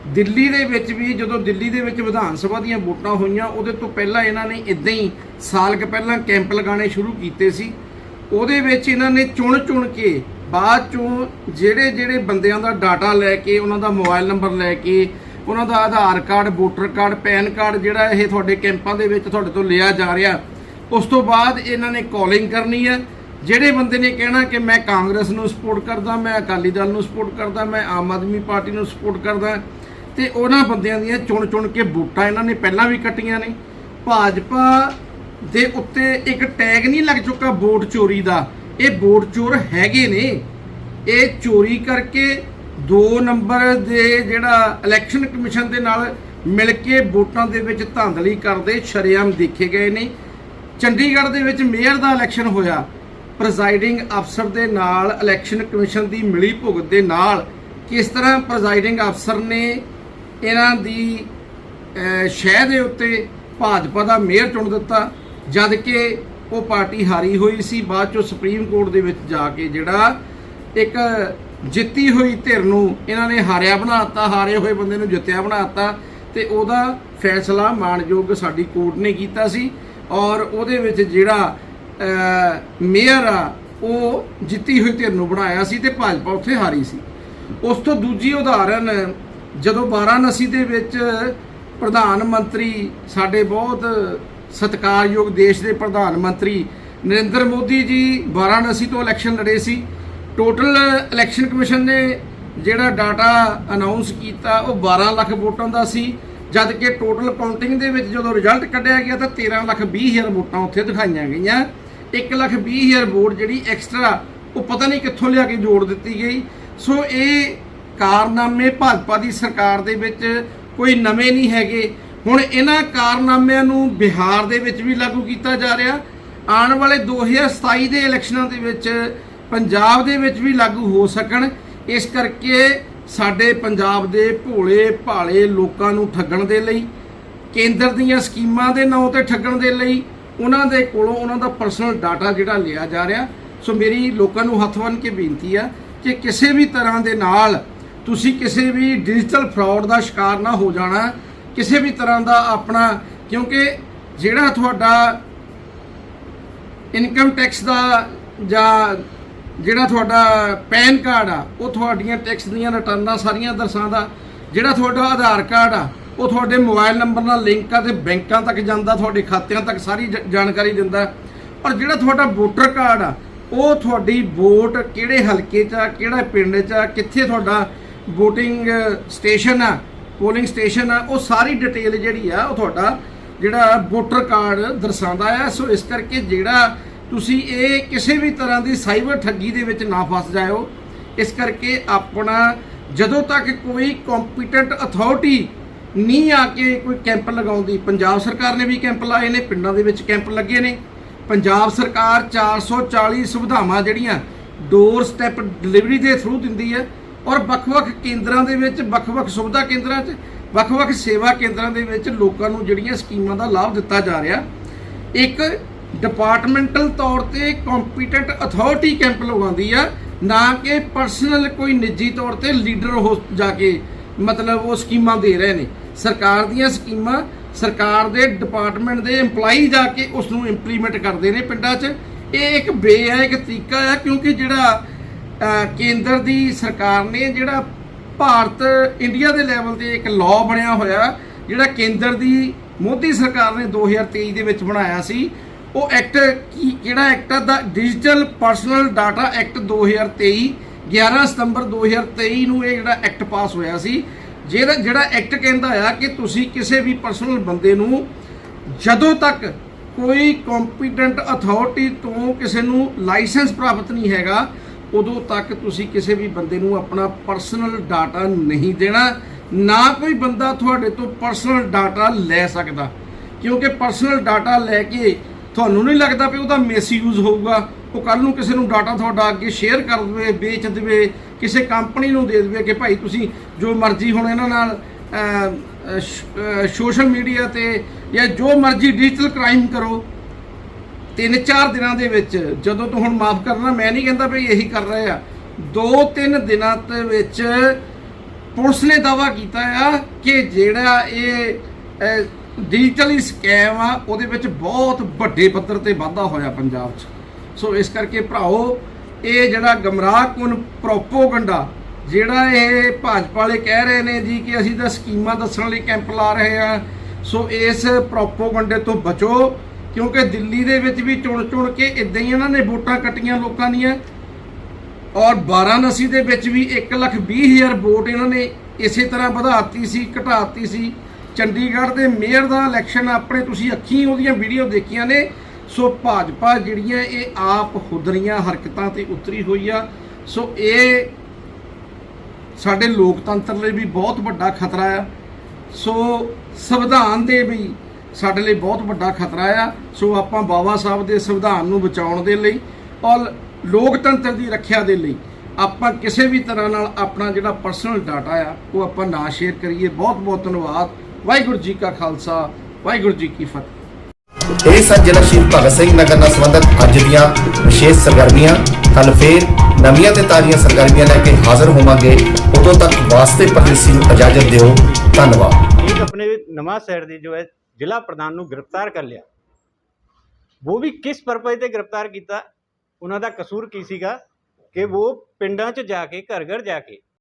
S10: ਦਿੱਲੀ ਦੇ ਵਿੱਚ ਵੀ ਜਦੋਂ ਦਿੱਲੀ ਦੇ ਵਿੱਚ ਵਿਧਾਨ ਸਭਾ ਦੀਆਂ ਵੋਟਾਂ ਹੋਈਆਂ, ਉਹਦੇ ਤੋਂ ਪਹਿਲਾਂ ਇਹਨਾਂ ਨੇ ਇਦਾਂ ਹੀ ਸਾਲ ਕੁ ਪਹਿਲਾਂ ਕੈਂਪ ਲਗਾਉਣੇ ਸ਼ੁਰੂ ਕੀਤੇ ਸੀ। ਉਹਦੇ ਵਿੱਚ ਇਹਨਾਂ ਨੇ ਚੁਣ ਚੁਣ ਕੇ, ਬਾਅਦ ਚੋਂ ਜਿਹੜੇ ਜਿਹੜੇ ਬੰਦਿਆਂ ਦਾ ਡਾਟਾ ਲੈ ਕੇ, ਉਹਨਾਂ ਦਾ ਮੋਬਾਈਲ ਨੰਬਰ ਲੈ ਕੇ, ਉਹਨਾਂ ਦਾ Aadhaar card, voter card, PAN card ਜਿਹੜਾ ਇਹ ਤੁਹਾਡੇ ਕੈਂਪਾਂ ਦੇ ਵਿੱਚ ਤੁਹਾਡੇ ਤੋਂ ਲਿਆ ਜਾ ਰਿਹਾ। ਉਸ ਤੋਂ ਬਾਅਦ ਇਹਨਾਂ ਨੇ ਕਾਲਿੰਗ ਕਰਨੀ ਹੈ। ਜਿਹੜੇ ਬੰਦੇ ਨੇ ਕਹਿਣਾ ਕਿ ਮੈਂ ਕਾਂਗਰਸ ਨੂੰ ਸਪੋਰਟ ਕਰਦਾ, ਮੈਂ ਅਕਾਲੀ ਦਲ ਨੂੰ ਸਪੋਰਟ ਕਰਦਾ, ਮੈਂ ਆਮ ਆਦਮੀ ਪਾਰਟੀ ਨੂੰ ਸਪੋਰਟ ਕਰਦਾ, ਤੇ ਉਹਨਾਂ ਬੰਦਿਆਂ ਦੀਆਂ ਚੁਣ ਚੁਣ ਕੇ ਵੋਟਾਂ ਇਹਨਾਂ ਨੇ ਪਹਿਲਾਂ ਵੀ ਕੱਟੀਆਂ ਨੇ। ਭਾਜਪਾ ਦੇ ਉੱਤੇ ਇੱਕ ਟੈਗ ਨਹੀਂ ਲੱਗ ਚੁੱਕਾ ਵੋਟ ਚੋਰੀ ਦਾ। ਇਹ ਵੋਟ ਚੋਰ ਹੈਗੇ ਨੇ। ਇਹ ਚੋਰੀ ਕਰਕੇ 2 ਨੰਬਰ ਦੇ ਜਿਹੜਾ ਇਲੈਕਸ਼ਨ ਕਮਿਸ਼ਨ ਦੇ ਨਾਲ ਮਿਲ ਕੇ ਵੋਟਾਂ ਦੇ ਵਿੱਚ ਧਾਂਦਲੀ ਕਰਦੇ ਸ਼ਰੇਆਮ ਦੇਖੇ ਗਏ ਨੇ। ਚੰਡੀਗੜ੍ਹ ਦੇ ਵਿੱਚ ਮੇਅਰ ਦਾ ਇਲੈਕਸ਼ਨ ਹੋਇਆ। ਪ੍ਰੈਜ਼ਾਈਡਿੰਗ ਅਫਸਰ ਦੇ ਨਾਲ ਇਲੈਕਸ਼ਨ ਕਮਿਸ਼ਨ ਦੀ ਮਿਲੀ ਭੁਗਤ ਦੇ ਨਾਲ ਕਿਸ ਤਰ੍ਹਾਂ ਪ੍ਰੈਜ਼ਾਈਡਿੰਗ ਅਫਸਰ ਨੇ ਇਹਨਾਂ ਦੀ ਸ਼ਹਿ ਦੇ ਉੱਤੇ ਭਾਜਪਾ ਦਾ ਮੇਅਰ ਚੁਣ ਦਿੱਤਾ, ਜਦ ਕਿ ਉਹ ਪਾਰਟੀ ਹਾਰੀ ਹੋਈ ਸੀ, ਬਾਅਦ ਚੋਂ ਸੁਪਰੀਮ ਕੋਰਟ ਦੇ ਵਿੱਚ ਜਾ ਕੇ ਜਿਹੜਾ ਇੱਕ ਜਿੱਤੀ ਹੋਈ ਧਿਰ ਨੂੰ ਇਹਨਾਂ ਨੇ ਹਾਰਿਆ ਬਣਾਤਾ, ਹਾਰੇ ਹੋਏ ਬੰਦੇ ਨੂੰ ਜਿੱਤਿਆ ਬਣਾਤਾ, ਤੇ ਉਹਦਾ ਫੈਸਲਾ ਮਾਣਯੋਗ ਸਾਡੀ ਕੋਰਟ ਨੇ ਕੀਤਾ ਸੀ ਔਰ ਉਹਦੇ ਵਿੱਚ ਜਿਹੜਾ ਮੇਅਰ ਆ, ਉਹ ਜਿੱਤੀ ਹੋਈ ਧਿਰ ਨੂੰ ਬਣਾਇਆ ਸੀ ਤੇ ਭਾਜਪਾ ਉੱਥੇ ਹਾਰੀ ਸੀ। ਉਸ ਤੋਂ ਦੂਜੀ ਉਦਾਹਰਨ, ਜਦੋਂ ਵਾਰਾਣਸੀ ਦੇ ਵਿੱਚ ਪ੍ਰਧਾਨ ਮੰਤਰੀ, ਸਾਡੇ ਬਹੁਤ ਸਤਿਕਾਰਯੋਗ ਦੇਸ਼ ਦੇ ਪ੍ਰਧਾਨ ਮੰਤਰੀ ਨਰਿੰਦਰ ਮੋਦੀ ਜੀ ਵਾਰਾਣਸੀ ਤੋਂ ਇਲੈਕਸ਼ਨ ਲੜੇ ਸੀ। ਟੋਟਲ ਇਲੈਕਸ਼ਨ ਕਮਿਸ਼ਨ ਨੇ ਜਿਹੜਾ ਡਾਟਾ ਅਨਾਉਂਸ ਕੀਤਾ, ਉਹ 12 ਲੱਖ ਵੋਟਾਂ ਦਾ ਸੀ। ਜਦ ਕਿ ਟੋਟਲ ਕਾਊਂਟਿੰਗ ਦੇ ਵਿੱਚ ਜਦੋਂ ਰਿਜ਼ਲਟ ਕੱਢਿਆ ਗਿਆ ਤਾਂ 13 ਲੱਖ 20 ਹਜ਼ਾਰ ਵੋਟਾਂ ਉੱਥੇ ਦਿਖਾਈਆਂ ਗਈਆਂ। 1 ਲੱਖ 20 ਹਜ਼ਾਰ ਵੋਟ ਜਿਹੜੀ ਐਕਸਟਰਾ ਉਹ ਪਤਾ ਨਹੀਂ ਕਿੱਥੋਂ ਲਿਆ ਕੇ ਜੋੜ ਦਿੱਤੀ ਗਈ। ਸੋ ਇਹ ਕਾਰਨਾਮੇ ਭਾਜਪਾ ਦੀ ਸਰਕਾਰ ਦੇ ਵਿੱਚ ਕੋਈ ਨਵੇਂ ਨਹੀਂ ਹੈਗੇ। ਹੁਣ ਇਹਨਾਂ ਕਾਰਨਾਮਿਆਂ ਨੂੰ ਬਿਹਾਰ ਦੇ ਵਿੱਚ ਵੀ ਲਾਗੂ ਕੀਤਾ ਜਾ ਰਿਹਾ। ਆਉਣ ਵਾਲੇ 2027 ਦੇ ਇਲੈਕਸ਼ਨਾਂ ਦੇ ਵਿੱਚ ਪੰਜਾਬ ਦੇ ਵਿੱਚ ਵੀ ਲਾਗੂ ਹੋ ਸਕਣ। ਇਸ ਕਰਕੇ ਸਾਡੇ ਪੰਜਾਬ ਦੇ ਭੋਲੇ ਭਾਲੇ ਲੋਕਾਂ ਨੂੰ ਠੱਗਣ ਦੇ ਲਈ, ਕੇਂਦਰ ਦੀਆਂ ਸਕੀਮਾਂ ਦੇ ਨਾਂ ਤੇ ਠੱਗਣ ਦੇ ਲਈ ਉਹਨਾਂ ਦੇ ਕੋਲੋਂ ਉਹਨਾਂ ਦਾ ਪਰਸਨਲ ਡਾਟਾ ਜਿਹੜਾ ਲਿਆ ਜਾ ਰਿਹਾ, ਸੋ ਮੇਰੀ ਲੋਕਾਂ ਨੂੰ ਹੱਥ ਬੰਨ੍ਹ ਕੇ ਬੇਨਤੀ ਆ ਕਿ ਕਿਸੇ ਵੀ ਤਰ੍ਹਾਂ ਦੇ ਨਾਲ ਤੁਸੀਂ ਕਿਸੇ ਵੀ ਡਿਜੀਟਲ ਫਰਾਡ ਦਾ ਸ਼ਿਕਾਰ ਨਾ ਹੋ ਜਾਣਾ, ਕਿਸੇ ਵੀ ਤਰ੍ਹਾਂ ਦਾ ਆਪਣਾ, ਕਿਉਂਕਿ ਜਿਹੜਾ ਤੁਹਾਡਾ ਇਨਕਮ ਟੈਕਸ ਦਾ ਜਾਂ ਜਿਹੜਾ ਤੁਹਾਡਾ ਪੈਨ ਕਾਰਡ ਆ, ਉਹ ਤੁਹਾਡੀਆਂ ਟੈਕਸ ਦੀਆਂ ਰਿਟਰਨਾਂ ਸਾਰੀਆਂ ਦਰਸਾਉਂਦਾ। ਜਿਹੜਾ ਤੁਹਾਡਾ ਆਧਾਰ ਕਾਰਡ ਆ ਉਹ ਤੁਹਾਡੇ ਮੋਬਾਈਲ ਨੰਬਰ ਨਾਲ ਲਿੰਕ ਆ ਤੇ ਬੈਂਕਾਂ ਤੱਕ ਜਾਂਦਾ, ਤੁਹਾਡੇ ਖਾਤਿਆਂ ਤੱਕ ਸਾਰੀ ਜ- ਜਾਣਕਾਰੀ ਦਿੰਦਾ। ਪਰ ਜਿਹੜਾ ਤੁਹਾਡਾ ਵੋਟਰ ਕਾਰਡ ਆ, ਉਹ ਤੁਹਾਡੀ ਵੋਟ ਕਿਹੜੇ ਹਲਕੇ 'ਚ ਆ, ਕਿਹੜਾ ਪਿੰਡ 'ਚ ਆ, ਕਿੱਥੇ ਤੁਹਾਡਾ VOTING ਸਟੇਸ਼ਨ ਆ, ਪੋਲਿੰਗ ਸਟੇਸ਼ਨ ਆ, ਉਹ ਸਾਰੀ ਡਿਟੇਲ ਜਿਹੜੀ ਆ, ਉਹ ਤੁਹਾਡਾ ਜਿਹੜਾ ਵੋਟਰ ਕਾਰਡ ਦਰਸਾਉਂਦਾ ਆ। ਸੋ ਇਸ ਕਰਕੇ ਜਿਹੜਾ ਤੁਸੀਂ ਇਹ ਕਿਸੇ ਵੀ ਤਰ੍ਹਾਂ ਦੀ ਸਾਈਬਰ ਠੱਗੀ ਦੇ ਵਿੱਚ ਨਾ ਫਸ ਜਾਇਓ। ਇਸ ਕਰਕੇ ਆਪਣਾ ਜਦੋਂ ਤੱਕ ਕੋਈ ਕੰਪੀਟੈਂਟ ਅਥਾਰਟੀ ਨਹੀਂ ਆ ਕੇ ਕੋਈ ਕੈਂਪ ਲਗਾਉਂਦੀ। ਪੰਜਾਬ ਸਰਕਾਰ ਨੇ ਵੀ ਕੈਂਪ ਲਾਏ ਨੇ, ਪਿੰਡਾਂ ਦੇ ਵਿੱਚ ਕੈਂਪ ਲੱਗੇ ਨੇ। ਪੰਜਾਬ ਸਰਕਾਰ 440 ਸੁਵਿਧਾਵਾਂ ਜਿਹੜੀਆਂ ਡੋਰ ਸਟੈਪ ਡਿਲੀਵਰੀ ਦੇ ਥਰੂ ਦਿੰਦੀ ਹੈ ਔਰ ਵੱਖ-ਵੱਖ ਕੇਂਦਰਾਂ ਦੇ ਵਿੱਚ, ਵੱਖ-ਵੱਖ ਸੁਵਿਧਾ ਕੇਂਦਰਾਂ 'ਚ, ਵੱਖ-ਵੱਖ ਸੇਵਾ ਕੇਂਦਰਾਂ ਦੇ ਵਿੱਚ ਲੋਕਾਂ ਨੂੰ ਜਿਹੜੀਆਂ ਸਕੀਮਾਂ ਦਾ ਲਾਭ ਦਿੱਤਾ ਜਾ ਰਿਹਾ। ਇੱਕ ਡਿਪਾਰਟਮੈਂਟਲ ਤੌਰ ਤੇ ਕੰਪੀਟੈਂਟ ਅਥਾਰਟੀ ਕੈਂਪ ਲਗਾਉਂਦੀ ਆ, ਨਾ ਕਿ ਪਰਸਨਲ ਕੋਈ ਨਿੱਜੀ ਤੌਰ ਤੇ ਲੀਡਰ ਹੋ ਜਾ ਕੇ ਮਤਲਬ ਉਹ ਸਕੀਮਾਂ ਦੇ ਰਹੇ ਨੇ। ਸਰਕਾਰ ਦੀਆਂ ਸਕੀਮਾਂ, ਸਰਕਾਰ ਦੇ ਡਿਪਾਰਟਮੈਂਟ ਦੇ EMPLOYEE ਜਾ ਕੇ ਉਸ ਨੂੰ ਇੰਪਲੀਮੈਂਟ ਕਰਦੇ ਨੇ ਪਿੰਡਾਂ 'ਚ। ਇਹ ਇੱਕ ਵੇ ਹੈ, ਇੱਕ ਤਰੀਕਾ ਹੈ, ਕਿਉਂਕਿ ਜਿਹੜਾ ਕੇਂਦਰ ਦੀ ਸਰਕਾਰ ਨੇ ਜਿਹੜਾ ਭਾਰਤ, ਇੰਡੀਆ ਦੇ ਲੈਵਲ ਤੇ ਇੱਕ ਲਾਅ ਬਣਿਆ ਹੋਇਆ, ਜਿਹੜਾ ਕੇਂਦਰ ਦੀ ਮੋਦੀ ਸਰਕਾਰ ਨੇ 2023 ਦੇ ਵਿੱਚ ਬਣਾਇਆ ਸੀ, ਉਹ ਐਕਟ ਕੀ, ਕਿਹੜਾ ਐਕਟ ਆ? ਦਾ ਡਿਜੀਟਲ ਪਰਸਨਲ ਡਾਟਾ ਐਕਟ 2023 11 ਸਤੰਬਰ 2023 ਨੂੰ ਇਹ ਜਿਹੜਾ ਐਕਟ ਪਾਸ ਹੋਇਆ ਸੀ। ਜਿਹੜਾ ਜਿਹੜਾ ਐਕਟ ਕਹਿੰਦਾ ਆ ਕਿ ਤੁਸੀਂ ਕਿਸੇ ਵੀ ਪਰਸਨਲ ਬੰਦੇ ਨੂੰ ਜਦੋਂ ਤੱਕ ਕੋਈ ਕੰਪੀਟੈਂਟ ਅਥਾਰਟੀ ਤੋਂ ਕਿਸੇ ਨੂੰ ਲਾਇਸੈਂਸ ਪ੍ਰਾਪਤ ਨਹੀਂ ਹੈਗਾ, ਉਦੋਂ ਤੱਕ ਤੁਸੀਂ ਕਿਸੇ ਵੀ ਬੰਦੇ ਨੂੰ ਆਪਣਾ ਪਰਸਨਲ ਡਾਟਾ ਨਹੀਂ ਦੇਣਾ, ਨਾ ਕੋਈ ਬੰਦਾ ਤੁਹਾਡੇ ਤੋਂ ਪਰਸਨਲ ਡਾਟਾ ਲੈ ਸਕਦਾ। ਕਿਉਂਕਿ ਪਰਸਨਲ ਡਾਟਾ ਲੈ ਕੇ ਤੁਹਾਨੂੰ ਨਹੀਂ ਲੱਗਦਾ ਵੀ ਉਹਦਾ ਮਿਸਯੂਜ਼ ਹੋਊਗਾ, ਉਹ ਕੱਲ ਨੂੰ ਕਿਸੇ ਨੂੰ ਡਾਟਾ ਤੁਹਾਡਾ ਅੱਗੇ ਸ਼ੇਅਰ ਕਰ ਦੇਵੇ, ਵੇਚ ਦੇਵੇ ਕਿਸੇ ਕੰਪਨੀ ਨੂੰ ਦੇ ਦੇਵੇ ਕਿ ਭਾਈ ਤੁਸੀਂ ਜੋ ਮਰਜ਼ੀ ਹੁਣ ਇਹਨਾਂ ਨਾਲ ਸੋਸ਼ਲ ਮੀਡੀਆ ਤੇ ਜਾਂ ਜੋ ਮਰਜ਼ੀ ਡਿਜੀਟਲ ਕ੍ਰਾਈਮ ਕਰੋ, ਤਿੰਨ ਚਾਰ ਦਿਨਾਂ ਦੇ ਵਿੱਚ ਜਦੋਂ ਤੋਂ ਹੁਣ ਮਾਫ ਕਰਨਾ, ਮੈਂ ਨਹੀਂ ਕਹਿੰਦਾ ਵੀ ਇਹੀ ਕਰ ਰਹੇ ਆ। ਦੋ ਤਿੰਨ ਦਿਨਾਂ ਦੇ ਵਿੱਚ ਪੁਲਿਸ ਨੇ ਦਾਵਾ ਕੀਤਾ ਆ ਕਿ ਜਿਹੜਾ ਇਹ ਡਿਜੀਟਲੀ ਸਕੈਮ ਆ, ਉਹਦੇ ਵਿੱਚ ਬਹੁਤ ਵੱਡੇ ਪੱਧਰ ਤੇ ਵਾਧਾ ਹੋਇਆ ਪੰਜਾਬ 'ਚ। ਸੋ ਇਸ ਕਰਕੇ ਭਰਾਓ ਇਹ ਜਿਹੜਾ ਗਮਰਾਹਕੁਨ ਪ੍ਰੋਪੋਗੰਡਾ, ਜਿਹੜਾ ਇਹ ਭਾਜਪਾ ਵਾਲੇ ਕਹਿ ਰਹੇ ਨੇ ਜੀ ਕਿ ਅਸੀਂ ਤਾਂ ਸਕੀਮਾਂ ਦੱਸਣ ਲਈ ਕੈਂਪ ਲਾ ਰਹੇ ਆ ਸੋ ਇਸ ਪ੍ਰੋਪੋਗੰਡੇ ਤੋਂ ਬਚੋ, ਕਿਉਂਕਿ ਦਿੱਲੀ ਦੇ ਵਿੱਚ ਵੀ ਚੁਣ ਚੁਣ ਕੇ ਇਦਾਂ ਹੀ ਇਹਨਾਂ ਨੇ ਵੋਟਾਂ ਕੱਟੀਆਂ ਲੋਕਾਂ ਦੀਆਂ। ਔਰ ਵਾਰਾਣਸੀ ਦੇ ਵਿੱਚ ਵੀ 1 ਲੱਖ 20 ਹਜ਼ਾਰ ਵੋਟ ਇਹਨਾਂ ਨੇ ਇਸੇ ਤਰ੍ਹਾਂ ਵਧਾਤੀ ਸੀ, ਘਟਾਤੀ ਸੀ। ਚੰਡੀਗੜ੍ਹ ਦੇ ਮੇਅਰ ਦਾ ਇਲੈਕਸ਼ਨ ਆਪਣੇ ਤੁਸੀਂ ਅੱਖੀਂ ਉਹਦੀਆਂ ਵੀਡੀਓ ਦੇਖੀਆਂ ਨੇ। ਸੋ ਭਾਜਪਾ ਜਿਹੜੀਆਂ ਇਹ ਆਪ ਹੁਦਰੀਆਂ ਹਰਕਤਾਂ ਤੇ ਉਤਰੀ ਹੋਈ ਆ, ਸੋ ਇਹ ਸਾਡੇ ਲੋਕਤੰਤਰ ਲਈ ਵੀ ਬਹੁਤ ਵੱਡਾ ਖਤਰਾ ਆ। ਸੋ ਸੰਵਿਧਾਨ ਦੇ ਵੀ ਸਾਡੇ ਲਈ ਬਹੁਤ ਵੱਡਾ ਖਤਰਾ ਆ। ਸੋ ਆਪਾਂ ਬਾਬਾ ਸਾਹਿਬ ਦੇ ਸੰਵਿਧਾਨ ਨੂੰ ਬਚਾਉਣ ਦੇ ਲਈ ਔਰ ਲੋਕਤੰਤਰ ਦੀ ਰੱਖਿਆ ਦੇ ਲਈ ਆਪਾਂ ਕਿਸੇ ਵੀ ਤਰ੍ਹਾਂ ਨਾਲ ਆਪਣਾ ਜਿਹੜਾ ਪਰਸਨਲ ਡਾਟਾ ਆ, ਉਹ ਆਪਾਂ ਨਾ ਸ਼ੇਅਰ ਕਰੀਏ। ਬਹੁਤ ਬਹੁਤ ਧੰਨਵਾਦ। ਵਾਹਿਗੁਰੂ ਜੀ ਕਾ ਖਾਲਸਾ, ਵਾਹਿਗੁਰੂ ਜੀ ਕੀ ਫਤਿਹ।
S11: ਇਹ ਸਨ ਜ਼ਿਲ੍ਹਾ ਸ਼ਹੀਦ ਭਗਤ ਸਿੰਘ ਨਗਰ ਨਾਲ ਸੰਬੰਧਿਤ ਅੱਜ ਦੀਆਂ ਵਿਸ਼ੇਸ਼ ਸਰਗਰਮੀਆਂ ਕੱਲ ਫੇਰ ਨਵੀਆਂ ਤੇ ਤਾਜ਼ੀਆਂ ਸਰਗਰਮੀਆਂ ਲੈ ਕੇ ਹਾਜ਼ਰ ਹੋਵਾਂਗੇ ਉਦੋਂ ਤੱਕ ਵਾਸਤੇ ਪਰਦੇਸੀ ਨੂੰ ਇਜਾਜ਼ਤ ਦਿਓ ਧੰਨਵਾਦ
S12: एक अपने नवाज शहर ਦੇ ਜੋ ਹੈ ਜ਼ਿਲ੍ਹਾ ਪ੍ਰਧਾਨ ਨੂੰ ਗ੍ਰਿਫਤਾਰ ਕਰ ਲਿਆ ਉਹ ਵੀ ਕਿਸ ਪਰਪਸ ਤੇ ਗ੍ਰਿਫਤਾਰ ਕੀਤਾ ਉਹਨਾਂ ਦਾ ਕਸੂਰ ਕੀ ਸੀਗਾ ਕਿ ਉਹ ਪਿੰਡਾਂ 'ਚ ਜਾ ਕੇ ਘਰ ਘਰ ਜਾ ਕੇ